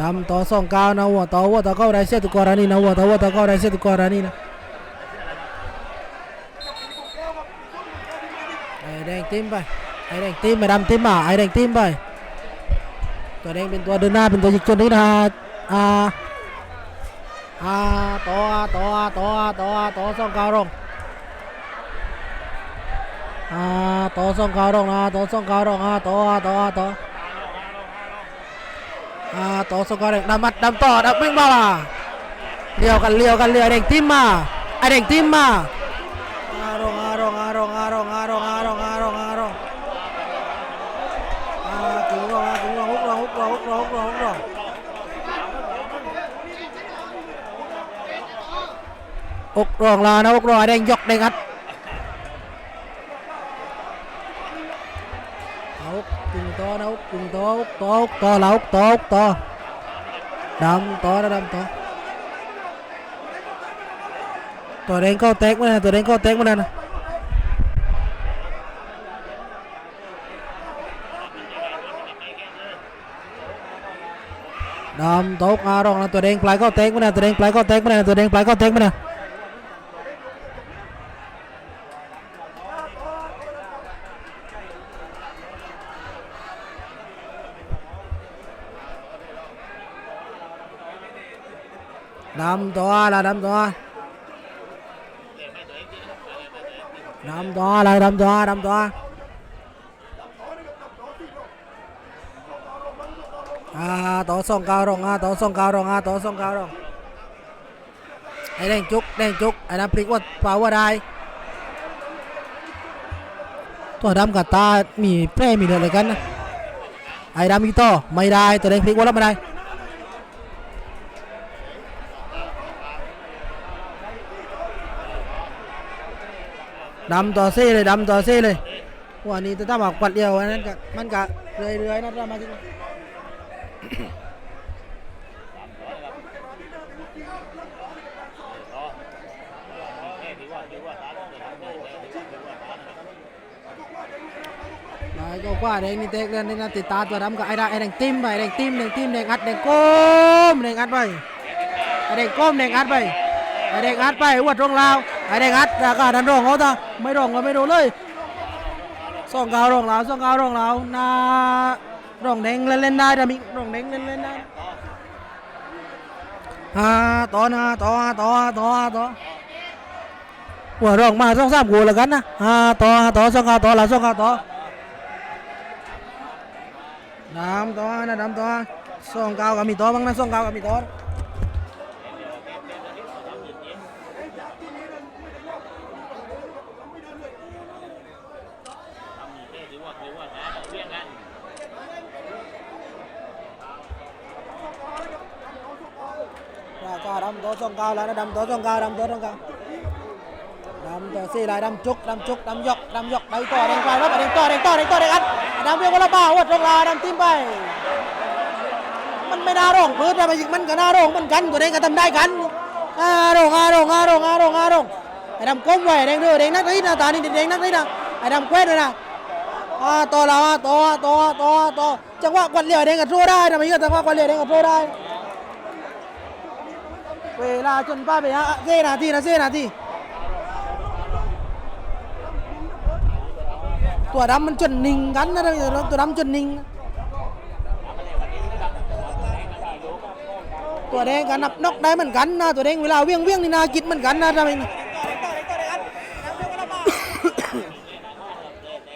ดำต่อสองก้านะหัวต่อหัวต่อเข้าได้เสียตุกอรานีนะหัวต่อหัวต่อเข้าได้เสียตุกอรานีนะไอแดงติ้มไปไอแดงติ้มไปดำติ้มมาไอแดงติ้มไปตัวแดงเป็นตัวเดินหน้าเป็นตัวยิงจนนี้นะอ่าอ่าต่อต่อต่อต่อต่อสองก้าลงอ่าต่อสองก้าลงนะต่อสองก้าลงอ่าต่อต่อต่อ อ่าต่อสกอร์เด็กดำมัดดำต่อดำวิ่งมาล่ะเลี้ยวกันเลี้ยวกันเลี้ยวเด็กทิมมาไอเด็กทิมมาอารองอารองอารองอารองอารองอารองอารองอารองอ่าถึงรองถึงรองฮุกรองฮุกรองฮุกรองฮุกรองฮุกรองอกรองลานะอกรองไอแดงยกแดงอัด ตกต่ออกต่อเราต่ออกต่อดำต่อนะดำต่อตัวแดงเข้าแตกมานะตัวแดงเข้าแตกมานะดำตกอารองนะตัวแดงปลายเข้าแตกมานะตัวแดงปลายเข้าแตกมานะตัวแดงปลายเข้าแตกมานะ ดำตัวละดำตัวดำตัวละดำตัวดำตัวอ่าต่อส่งกาวรองอ่าต่อส่งกาวรองอ่าต่อส่งกาวรองไอ้แดงจุกแดงจุกไอ้น้ำพริกว่าเปล่าว่าได้ตัวดำกับตามีแพร่มีเดือดอะไกันนะไอ้ดำมีต่อไม่ได้ตัวแดงพริกว่าแล้วไม่ได้ ดำต่อเซ่เลยดำต่อเซ่เลยวันนี้จะต้องบอกปัดเดียวอันนั้นก็มันก็เรื่อยๆนะเรามาที่นี่ก็ว่าแดงนี่เตะเล่นนี่นะติดตาตัวดำกับไอ้ได้ไอ้แดงติ้มไปแดงติ้มแดงติ้มแดงอัดแดงก้มแดงอัดไปไอ้แดงก้มแดงอัดไปไอ้แดงอัดไปอวดตรงลาว ไอ้แดงอัดแล้วก็ดันรองเขาตาไม่รองก็ไม่โดนเลยส่องกาวรองเหลาส่องกาวรองเหลาหนารองแดงเล่นเล่นได้แต่มีรองแดงเล่นเล่นได้อ่าต่อนะต่อต่อต่อต่อหัวรองมาสองสามกูแล้วกันนะอ่าต่อต่อส่องกาวต่อหละสองกาวต่อดำต่อนะดำต่อส่องกาวก็มีต่อบ้างนะส่องกาวก็มีต่อ สองเก้าลายดำตัวสองเก้าดำตัวสองเก้าดำตัวสี่ลายดำจุกดำจุกดำยกดำยกไปต่อแดงไกลแล้วไปแดงต่อแดงต่อแดงต่อแดงอัดดำเรียกว่าละบ้าวัดตรงลาดำทิ้มไป มันไม่น่าร้องพื้นแต่มันยิมันก็น่าร้องมันกันตัวเดงก็ทำได้กันอาร้องอาร้องอาร้องอาร้องอาร้องไอ้ดำก้มไหวแดงด้วยแดงนักนี้นะตานี่แดงนักนี้นะไอ้ดำแคว้ด้วยนะอ่าต่อแล้ะต่อต่อต่อต่อจังหวะกวนเหลี่ยแดงกับโทได้ทำไมก็จังหวะกวนเหลี่ยแดงกับโทได้ เวลาจนป้าไปฮะเซนาทีนะเซนาทีตัวดำมันจนนิ่งกันนะตัวดำจนนิ่ง ตัวแดงกันนับนกได้เหมือนกันนะตัวแดงเวลาเวียงเวียงนี่นากินเหมือนกันนะทำไม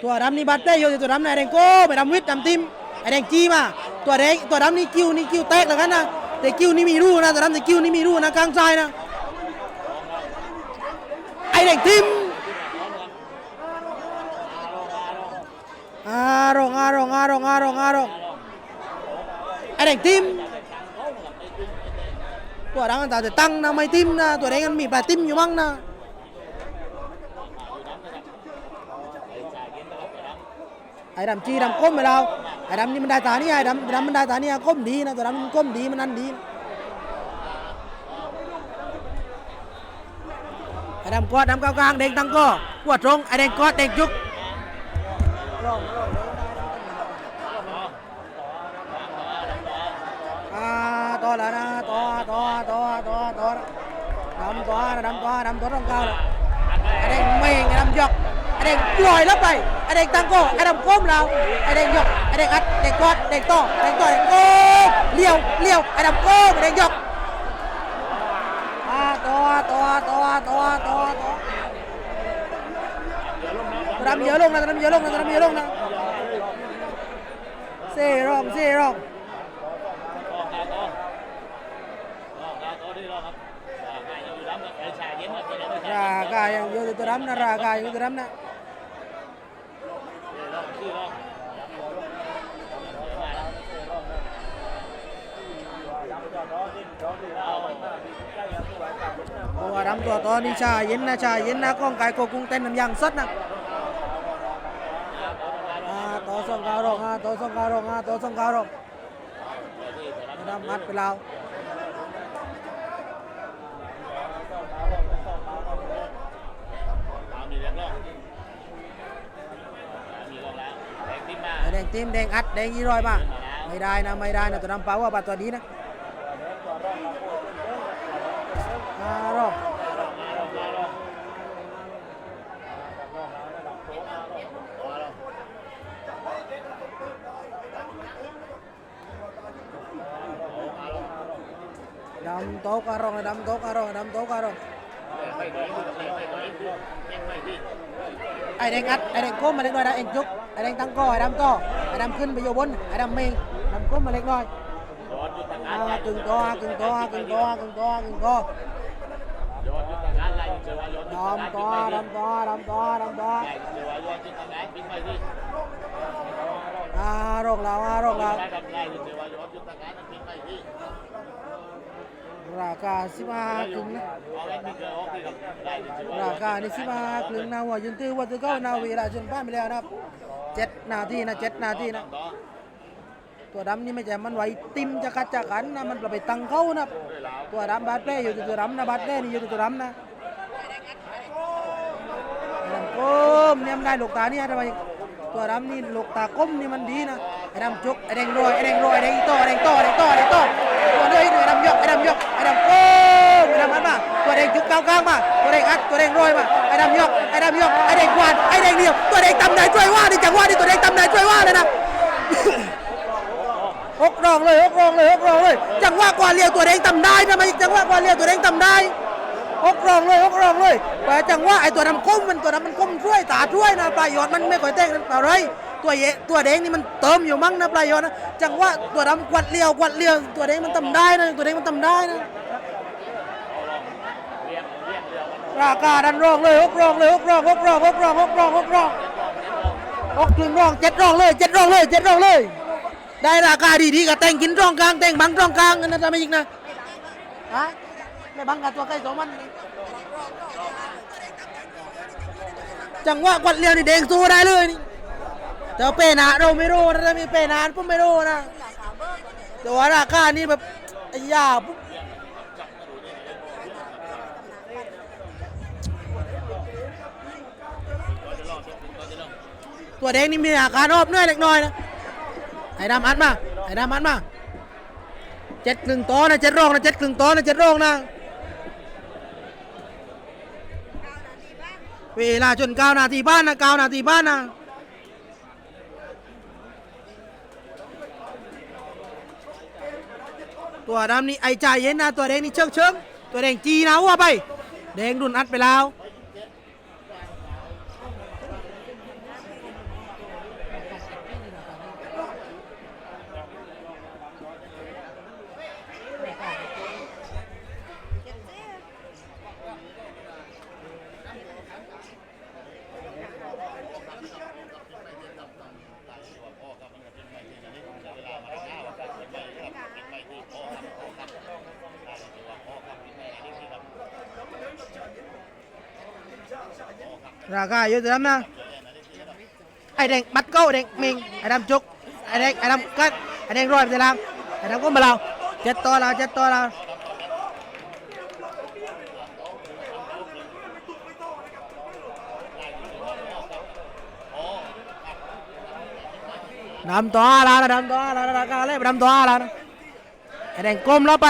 ตัวดำนี่บัดได้อยู่ตัวดำนายแดงโก้ไปดำวิทย์ดำติมไอแดงจีมาตัวแดงตัวดำนี่คิวนี่คิวแตกแล้วกันนะ แต่คิวนี่มีรูนะตัวดำแต่คิวนี่มีรูนะกลางซ้ายนะ ไอแดงติมอารองอารองอารองอารองอารองไอแดงติมตัวดำมันแต่จะตั้งนะไม่ติมนะตัวแดงมันมีปลาติมอยู่มั้งนะไอ้ดำจีดำก้มไปแล้ว ไอ้ดำนี่มันได้ตานี่ไอ้ดำดำมันได้ตานี่ก้มดีนะตัวดำมันก้มดีมันนั่นดีไอ้ดำกอดดำกลางเด้งตั้งก้อกวดตรงไอ้เด้งกอดเด้งจุกต่อแล้วนะต่อต่อต่อต่อต่อดำต่อดำต่อดำตัวต้องเก้าแล้วไอ้เด้งเม่งไอ้ดำยกไอ้เด้งลอยแล้วไปไอ้เด้งตั้งก้อไอ้ดำก้มเราไอ้เด้งยก ไอ้แดงอัดไอ้แดงกอดไอ้แดงโต้ไอ้แดงโต้ไอ้แดงโก้เลี้ยวเลี้ยวไอ้ดำโก้ไอ้แดงยกอ่าตัวตัวตัวตัวตัวตัวดำเยอะลงนะดำเยอะลงนะดำเยอะลงนะเซ่รองเซ่รองราคายังอยู่ตัวดำนะราคายังอยู่ตัวดำนะ ตัวดำตัวโตนี่ชาเย็นนะชาเย็นนะกล้องไก่โกกุ้งเต้นน้ำยางสดนะอ่าตัวสองกาวรองอ่าตัวสองกาวรองอ่าตัวสองกาวรองดำมัดไปแล้วแดงทีมแดงอัดแดงยี่ร้อยบ้างไม่ได้นะไม่ได้นะตัวน้ำเปล่าว่าปลาตัวนี้นะอารอบ ดำโต๊ะการองดำโต๊ะการองดำโต๊ะการองไอ้แดงอัดไอ้แดงก้มมาเล็กน้อยนะเอ็งจุกไอ้แดงตั้งก้อไอ้ดำ ราคาสิบห้ากึ่งนะราคานี่สิบห้ากึ่งนะหัวยืนตื้อวัตื้อเก้านาเวลาชนป้านไปแล้วนะครับเจ็ดนาทีนะเจ็ดนาทีนะตัวดำนี่ไม่ใช่มันไหวติมจะกัดจะกันนะมันไปตังเข้านะตัวดำบาดแผลอยู่ตัวดำนะบาดแผลนี่อยู่ตัวดำนะไอ้ดำก้มเนี่ยมันได้ลูกตาเนี่ยทำไมตัวดำนี่ลูกตาก้มนี่มันดีนะไอ้ดำจุกไอ้แดงโรยไอ้แดงโรยไอ้แดงโตไอ้แดงโตไอ้แดงโตไอ้แดงโตตัวเดียวไอ้ดำยกไอ้ดำยกไอ้ ดำก้มไอ้ดำอัดมาตัวแดงจุกกลากลางมาตัวแดงอัดตัวแดงโรยมาไอ้ดำยกไอ้ดำยกไอ้แดงกวาดไอ้แดงเดียวตัวแดงตำไหนช่วยว่าดิจังหวะนี่ตัวแดงตำไหนช่วยว่าเลยนะหกรองเลยหกรองเลยหกรองเลยจังหวะกว่าเรียวตัวเองทำได้ทำไมจังหวะกว่าเรียวตัวเองทำได้หกรองเลยหกรองเลยแต่จังหวะไอ้ตัวดำก้มมันตัวดำมันก้มช่วยตาช่วยนะปลายยอดมันไม่ค่อยเต้นอะไรตัวเยตัวแดงนี่มันเติมอยู่มั้งนะปลายยอดนะจังหวะตัวดำกวัดเรียวกวัดเรียวตัวแดงมันทำได้นะตัวแดงมันทำได้นะ ราคาดันรองเลยหกรองเลยหกรองหกรองหกรองหกรองหกรองหกถึงรองเจ็ดรองเลยเจ็ดรองเลยเจ็ดรองเลย ได้ราคาดีๆกับแต่งกินร่องกลางแต่งบังร่องกลางกันนะไมอีกนะฮะไม่บังกับตัวใกล้สองมันจังหวะกวัดเลี้ยวนี่เด้งสู้ได้เลยนี่แต่ว่าเปนาเราไม่รู้นะถ้ามีเปนานผมไม่รู้นะแต่ว่าราคานี่แบบไอ้ยาปุ๊บ ตัวแดงนี่มีอาการอบเหนื่อยเล็กน้อยนะไอ้ดำอัดมาไอ้ดำอัดมาเจ็ดกึ่งโตนะเจ็ดรองนะเจ็ดกึ่งโตนะเจ็ดรองนะเวลาจนเก้านาทีบ้านนะเก้านาทีบ้านนะตัวดำนี่ไอ้ใจเย็นนะตัวแดงนี่เชิงเชิงตัวแดงจีนะว่าไปแดงดุนอัดไปแล้ว ราคาเยอะตัวดำนะไอ้แดงมัดเก้าแดงมิงไอ้ดำจุกไอ้แดงไอ้ดำกัดไอ้แดงร้อยไปแล้วไอ้ดำก็มาเราเจ็ดตัวเราเจ็ดตัวเราดำตัวเราดำตัวเราราคาเลยดำตัวเราไอ้แดงก้มแล้วไป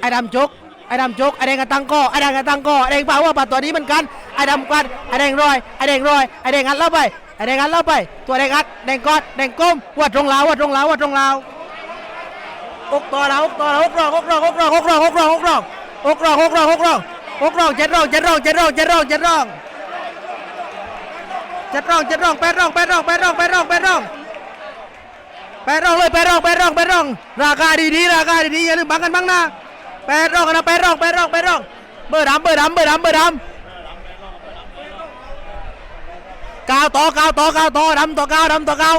ไอ้ดำจุก ไอ้ดำจกไอ้แดงกระตังก้อไอ้แดงกระตังก้อไอ้แดงเปล่าว่าปลาตัวนี้เหมือนกันไอ้ดำกัดไอ้แดงรอยไอ้แดงรอยไอ้แดงอัดเล่าไปไอ้แดงอัดเล่าไป ตัวแดงอัดแดงกอดแดงก้มวัดตรงลาววัดตรงลาววัดตรงลาวอกต่อลาวอกต่อลาวอกรองอกรองอกรองอกรองอกรองอกรองอกรองอกรองอกรองอกรองเจ็ดรองเจ็ดรองเจ็ดรองเจ็ดรองเจ็ดรองเจ็ดรองเจ็ดรองแปดรองแปดรองแปดรองแปดรองแปดรองแปดรองเลยแปดรองแปดรองแปดรองราคาดีๆราคาดีๆอย่าลืมบังกันบ้างนะ แปดร่องนะแปดร่องแปดร่องแปดร่องเบอร์ดำเบอร์ดำเบอร์ดำเบอร์ดำก้าวต่อก้าวต่อก้าวต่อดำต่อก้าวดำต่อก้าว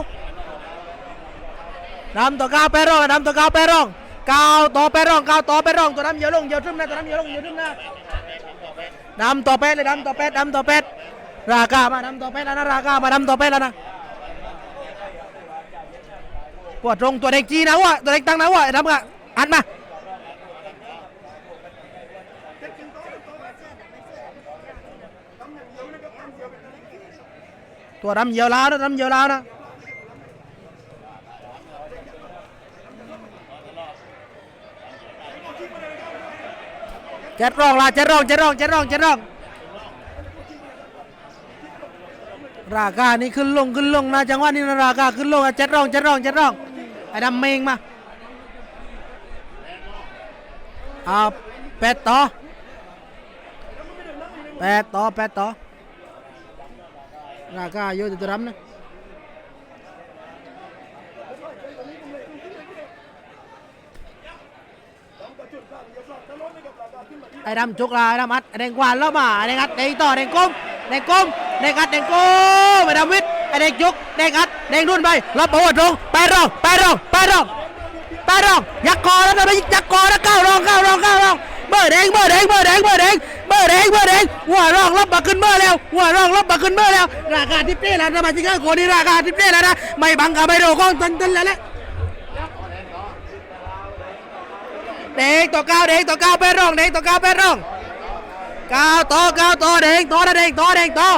ดำต่อก้าวแปดร่องดำต่อก้าวแปดร่องก้าวต่อแปดร่องก้าวต่อแปดร่องตัวดำเยอะลงเยอะขึ้นนะตัวดำเยอะลงเยอะขึ้นนะดำต่อแปดเลยดำต่อแปดดำต่อแปดราคามาดำต่อแปดแล้วนะราคามาดำต่อแปดแล้วนะปวดตรงตัวเด็กจีนะวะตัวเด็กตั้งนะวะไอ้ดำกะอัดมา ตัวดำเหี่ยวแล้วนะดำเหี่ยวแล้วนะเจ็ดร่องละเจ็ดร่องเจ็ดร่องเจ็ดร่องเจ็ดร่องราคานี่ขึ้นลงขึ้นลงนะจังหวะนี้นะราคาขึ้นลงอะเจ็ดร่องเจ็ดร่องเจ็ดร่องไอ้ดำเมงมาเอาแปดต่อแปดต่อแปดต่อ ราคาเยอะตัวดำนะไอ้ดำจุกลาไอ้ดำอัดไอ้แดงกวานแล้วมาไอ้แดงอัดแดงต่อแดงก้มแดงก้มแดงอัดแดงก้มไอ้ดำวิทย์ไอ้แดงจุกแดงอัดแดงรุ่นไปรับประวัติตรงแปรองแปรองแปรองแปรองยักคอแล้วนะไม่ยักคอแล้วเก้ารองเก้ารองเก้ารอง เบอร์แดงเบอร์แดงเบอร์แดงเบอร์แดงเบอร์แดงเบอร์แดงหัวรองรับมาขึ้นเบอร์แล้วหัวรองรับมาขึ้นเบอร์แล้ว ราคาทิปเป้แล้วนะมาจิงเกอร์โคนี่ราคาทิปเป้แล้วนะไม่บังกับไม่โดก้องตันตันแล้วแหละเด็กตัวเก้าเด็กตัวเก้าเป็นร่องเด็กตัวเก้าเป็นร่องเก้าต่อเก้าต่อเด็กต่อนะเด็กต่อเด็กต่อ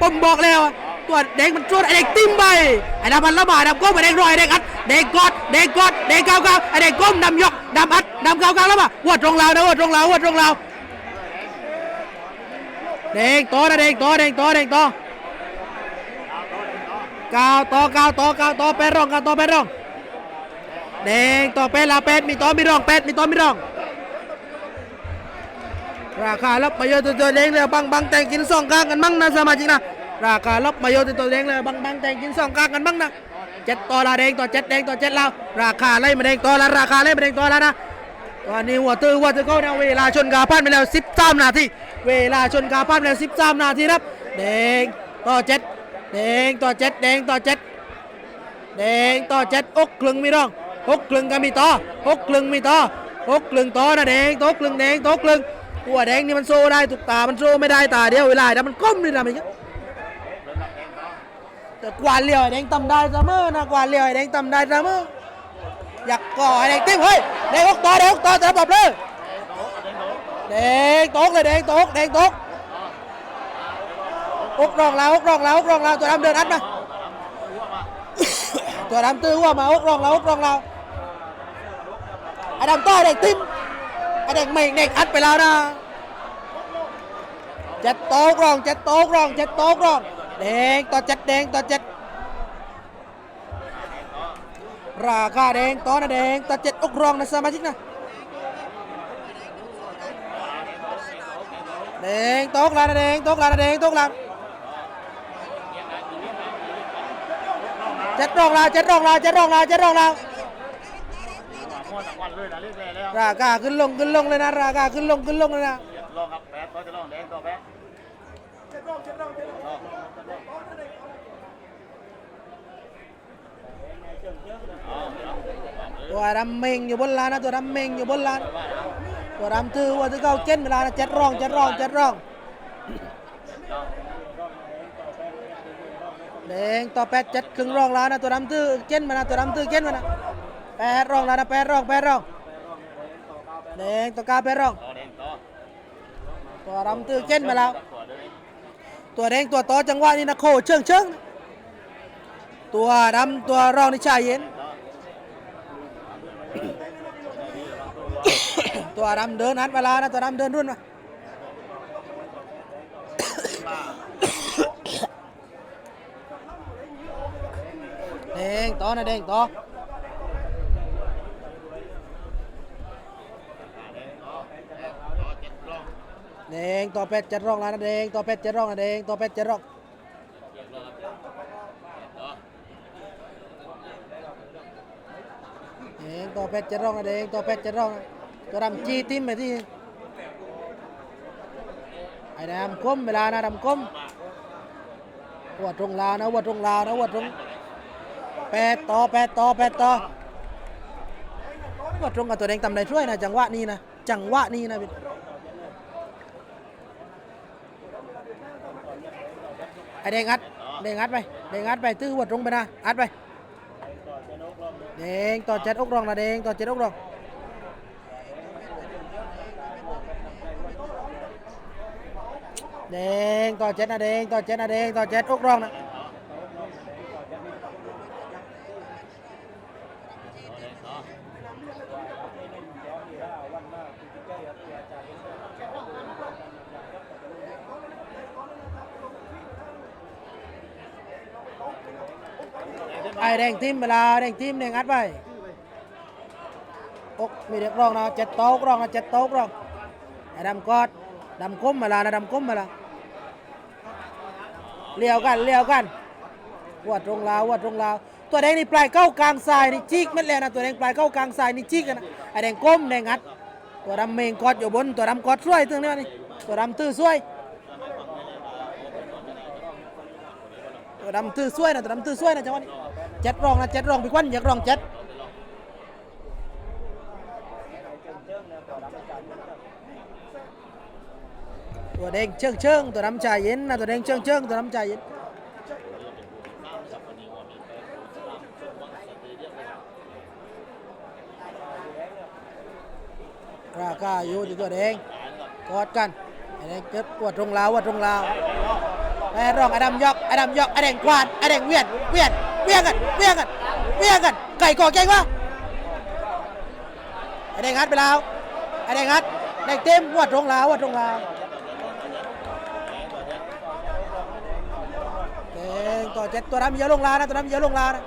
ผมบอกแล้วอะ ตัวเด็กมันชวนไอเด็กติ้มไปไอ้ดำมันละบาดดำก้มไอเด็กรอยเด็กอัดเด็กกอดเด็กกอดเด็กเก้าเก้าไอเด็กก้มดำยกดำอัดดำเก้าเก้าแล้วมาวัดตรงเรานะวัดตรงเราวัดตรงเราเด็กต่อนะเด็กโตเด็กโตเด็กโตเก้าต่อเก้าต่อเก้าต่อเป็นร่องเก้าต่อเป็นร่องแดงต่อเป็ดลาเป็ดมีโต้อมีร่องเป็ดมีโต้อมีร่องราคาลบมาเยอะตัวตัวแดงเลยบางบางแต่งกินสองกลางกันมั่งนะสมาชิกนะ ราคาลบมาเยตัวตัวแดงเลยบางบางแต่งกินสองกลางกันมั่งนะเจ็ดต่อละแดงต่อเจ็ดแดงต่อเจ็ดแล้วราคาไล่มาแดงต่อละราคาไล่มาแดงต่อแล้วนะตอนนี้หัวตื้อหัวตื้อเข้าเนี่ยเวลาชนกาพันไปแล้วสิบสามนาทีเวลาชนกาพันไปแล้วสิบสามนาทีครับแดงต่อเจ็ดแดงต่อเจ็ดแดงต่อเจ็ดแดงต่อเจ็ดอกคลึงมีร่องอกคลึงก็มีต่ออกคลึงมีต่ออกคลึงต่อนะแดงต่อกคลึงแดงต่อกคลึงหัวแดงนี่มันโซ่ได้ตุกตามันโซ่ไม่ได้ตาเดียวเวลาแต่มันก้มเลยนะมัน quả liều để tầm đai ra quả liều để tầm đai ra mơ. Cỏ anh tiếp, hơi. Để hút to để hút to tập đập lên. Để tốt lên để tốt để tốt út rong là út rong là út rong là. Tụi đám đơn ách mà tụi đám tư qua mà út rong là út rong là. Anh to để tim. Anh đẹp mình đẹp ách phải lao đó. Chết tốt rồi chết tốt rồi chết tốt แดงต่อเจ็ดแดงต่อเจ็ดราคาแดงต่อนะแดงต่อเจ็ดอกรองนะสมาชิกนะแดงโต๊ะลานะแดงโต๊ะลานะแดงโต๊ะลาเจ็ดรองลาเจ็ดรองลาเจ็ดรองลาเจ็ดรองลาราคาขึ้นลงขึ้นลงเลยนะราคาขึ้นลงขึ้นลงเลยนะลองครับแปดเขาจะลองแดงต่อแปด ตัวดำเมงอยู่บนลานนะตัวดำเมงอยู่บนลานตัวดำถือว่าถือเก้าเจ็ดเวลานะเจ็ดรองเจ็ดรองเจ็ดรองแดงต่อแปดเจ็ดครึ่งรองลานนะตัวดำถือเจ็ดมานะตัวดำถือเจ็ดมานะแปดรองลานนะแปดรองแปดรองแดงต่อเก้าแปดร่องตัวดำถือเจ็ดมาแล้ว ตัวแดงตัวต่อจังหวะนี้นะโคเชิงเชิงตัวดำตัวรองนี่ชายเย็นตัวตัวดำเดินนัดเวลานะตัวดำเดินรุ่นมาแดงต่อนะแดงต่อ แดงต่อเป็ดจะร้องแล้วนะแดงต่อเป็ดจะร้องนะแดงต่อเป็ดจะร้องแดงต่อเป็ดจะร้องนะแดงต่อเป็ดจะร้องตัวดำจีติ้มไปที่ไอ้ดำก้มเวลานะดำก้มวัวตรงลาวนะวัวตรงลาวนะวัวตรงแปดต่อแปดต่อแปดต่อวัวตรงกับตัวแดงตำได้ช่วยนะจังหวะนี้นะจังหวะนี้นะพี่ ไอแดงอัดแดงอัดไปแดงอัดไปตื้อหัวตรงไปนะอัดไปแดงต่อเจ็ดอกรองนะแดงต่อเจ็ดอกรองแดงต่อเจ็ดนะแดงต่อเจ็ดนะแดงต่อเจ็ดอกรองนะ ไอแดงทิมเวลาแดงทิมแดงอัดไปอกมีเด็กรองนะเจ็ดโต๊ะรองนะเจ็ดโต๊ะรองไอ้ดำกอดดำก้มเวลานะดำก้มเวลาเลี้ยวกันเลี้ยวกันวัดตรงลาววัดตรงลาวตัวแดงนี่ปลายเข้ากลางทรายนี่จิกเม็ดเลยนะตัวแดงปลายเข้ากลางทรายนี่จิกกันนะไอแดงก้มแดงอัด ตัวดำเมงกอดอยู่บนตัวดำกอดช่วยตึงนี่นี่ตัวดำตื้อช่วยตัวดำตื้อช่วยนะตัวดำตื้อช่วยนะจังหวะนี้ เจ็ดรองนะเจ็ดรองพี่วันอยากรองเจ็ดตัวแดงเชิงเชิงตัวดำใจเย็นนะตัวแดงเชิงเชิงตัวดำใจเย็นราคาอยู่ที่ตัวแดงกอดกันไอ้แดงเจ็บปวดตรงลาววัดตรงลาวไอ้รองไอ้ดำยอกไอ้ดำยอกไอ้แดงควานไอ้แดงเวียนเวียน เวียนกันเวียนกันเวียนกันไก่ก่อเก่งวะไอ้แดงฮัดไปแล้วไอ้แดงฮัดแดงเต็มวัดตรงลาววัดตรงลาวแดงต่อเจ็ดตัวดำเยอะลงลาวนะตัวดำเยอะลงลาวนะ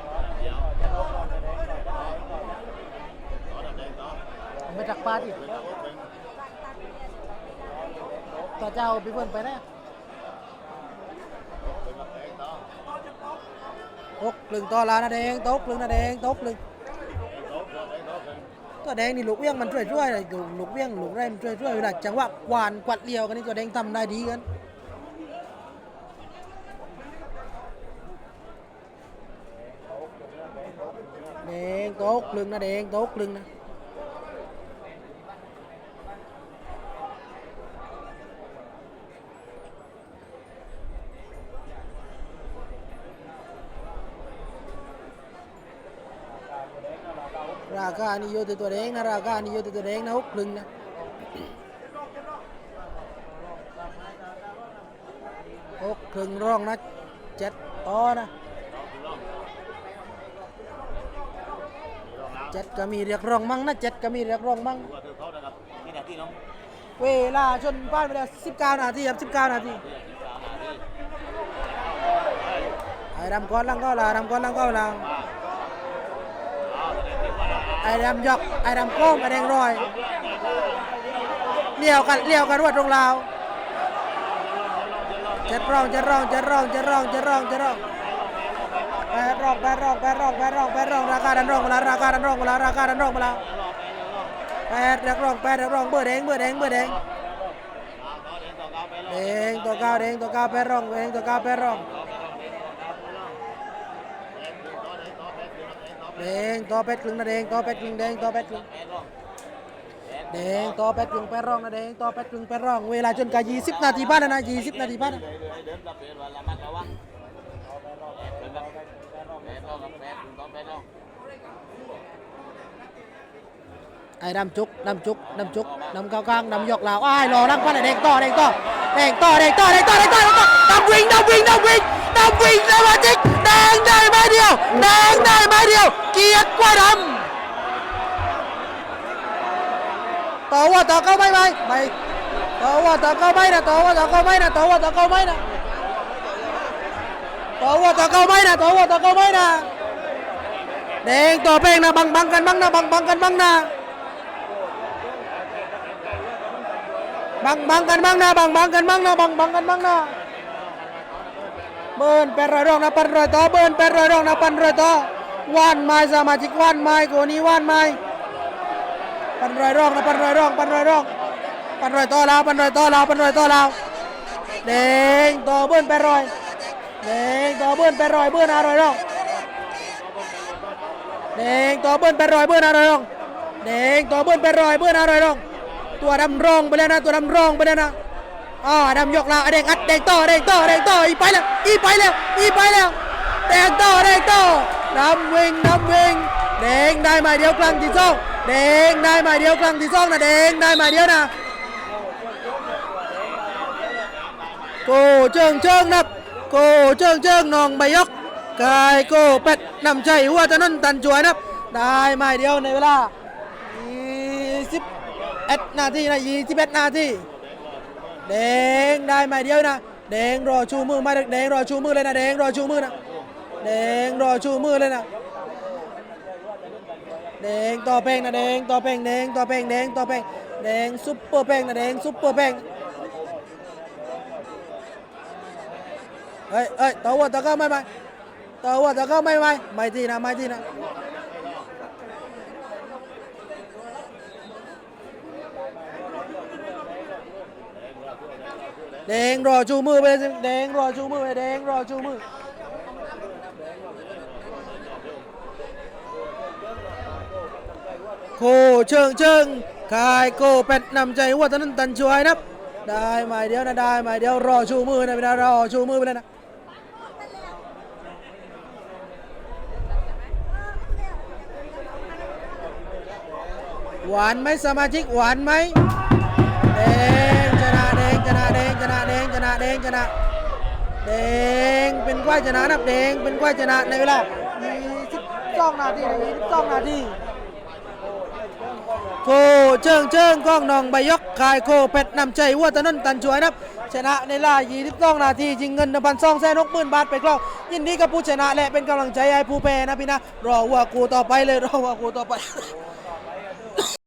ไม่จักปาดอีกต่อเจ้าพี่เพื่อนไปนะ ตกลึงต่อลานะแดงตกลึงนะแดงตกลึงตัวแดงนี่ลูกเวียงมันช่วยช่วยเลยลูกเวียงลูกแรมช่วยช่วยเวลาจังหวะกวานกวัดเลียวกันนี่ตัวแดงทำได้ดีกันแดงตกลึงนะแดงตกลึงนะาคานี่อยู่ที่ตัวแดงนะราคานี่อยู่ที่ตัวแดงนะหกลึงนะหกลึงร่องนะเจ็ดต่อนะเจ็ดก็มีเรียกร้องมั่งนะเจ็ดก็มีเรียกร้องมั่งเวลาชนบ้านไปแล้วสิบเก้านาทีครับสิบเก้านาทีไอ้ดำก้อนลังก็ลาดำก้อนลังก็ลา ไอ้ดำยกไอ้ดำโก้มไอ้แดงรอยเลี้ยวกันเลี้ยวกันรวดตรงลาวเจ็ดร่องเจ็ดร่องเจ็ดร่องเจ็ดร่องเจ็ดร่องเจ็ดร่องแปดร่องแปดร่องแปดร่องแปดร่องแปดร่องราคาดันร่องมาแล้วราคาดันร่องมาแล้วราคาดันร่องมาแล้วแปดเรียกร่องแปดเรียกร่องเบอร์แดงเบอร์แดงเบอร์แดงแดงตัวเก้าแดงตัวเก้าแปดร่องแดงตัวเก้าแปดร่อง แดงตัวเป็ดครึ่งนะแดงตัวเป็ดครึ่งแดงตัวเป็ดครึ่งแดงตัวเป็ดครึ่งแปดร่องนะแดงตัวเป็ดครึ่งแปดร่อง เวลาจนกะยี่สิบนาทีบ้านนะยี่สิบนาทีบ้านาละมัดระวังเดินแบบแปดรอบกับแปดต้องแปดรอบไอ้ดำจุกดำจุกดำจุกดำเก้ากลางดำยกลาวอ้ายรอรังพันแดงต่อแดงต่อแดงต่อแดงต่อแดงต่อแดงต่อแดงต่อดำวิ่งดำวิ่งดำวิ่งดำวิ่งสมาชิกแดงได้ไม้เดียวแดงได้ ยดียวเกียรติกว่าดำต่อว่าต่อเข้าไม่ไม่ไม่ต่อว่าต่อเข้าไม่นะต่อว่าต่อเข้าไม่นะต่อว่าต่อเข้าไม่นะต่อว่าต่อเข้าไม่นะต่อว่าต่อเข้าไม่นะแดงต่อเป้งนะบังบังกันบ้างนะบังบังกันบ้างนะบังบังกันบ้างนะบังบังกันบ้างนะบังบังกันบ้างนะเบิร์นเป็นรอยรองนะปันรอยต่อเบิร์นเป็นรอยรองนะปันรอยต่อ ว่านไม้สมาชิกว่านไม้กูนี้ว่านไม้ปันรอยร่องนะปันรอยร่องปันรอยร่องปันรอยต่อลาวปันรอยต่อลาวปันรอยต่อลาวแดงต่อเบิ้นไปรอยแดงต่อเบิ้นไปรอยเบิ้นอร่อยร่องแดงต่อเบิ้นไปรอยเบิ้นอร่อยร่องแดงต่อเบิ้นไปรอยเบิ้นอร่อยร่องตัวดำร่องไปแล้วนะตัวดำร่องไปแล้วนะอ๋อดำยกลาวแดงอัดแดงต่อแดงต่อแดงต่ออีไปแล้วอีไปแล้วอีไปแล้วแดงต่อแดงต่อ ดำวิ่งดำวิ่งแดงได้มาเดียวกลางที่สองแดงได้มาเดียวกลางที่สองนะแดงได้มาเดียวนะโกเจิงเจิงนับโกเจิงเจิงนองใบยกกายโกเป็ดนำใจหัวถนนตันจวยนับ ได้มาเดียวในเวลา21นาทีนะ21นาทีแดงได้มาเดียวนะแดงรอชูมือมาแดงรอชูมือเลยนะแดงรอชูมือนะ แดงรอชูมือเลยนะแดงต่อแป้งนะแดงต่อแป้งแดงต่อแป้งแดงต่อแป้งแดงซุปเปอร์แป้งนะแดงซุปเปอร์แป้งเฮ้ยเฮ้ยต่อวัวต่อเข้าไม่ไม่ต่อวัวต่อเข้าไม่ไม่ไม่ที่นะไม่ที่นะแดงรอชูมือไปเลยแดงรอชูมือไปแดงรอชูมือ โคเชิงเชิงคายโกเป็ดนำใจหัวตะนันตันช่วยนับได้หมายเดียวนะได้หมายเดียวรอชูมือนะพี่นะรอชูมือไปเลยนะหวานไหมสมาชิกหวานไหมแดงชนะแดงชนะแดงชนะแดงชนะแดงชนะแดงเป็นควายชนะนับแดงเป็นควายชนะในเวลา22นาที22นาที โคเจิงเจิงกล้องนองใบยกขายโคเป็ดนำใจวัวตะนนตันช่วยนะครับชนะในล่า22นาทีจิงเงินหนึ่งพันสองแสนหกหมื่นบาทไปกล้องยินดีกับผู้ชนะและเป็นกำลังใจให้ผู้แพ้นะพี่นะรอวัวกูต่อไปเลยรอวัวกูต่อไป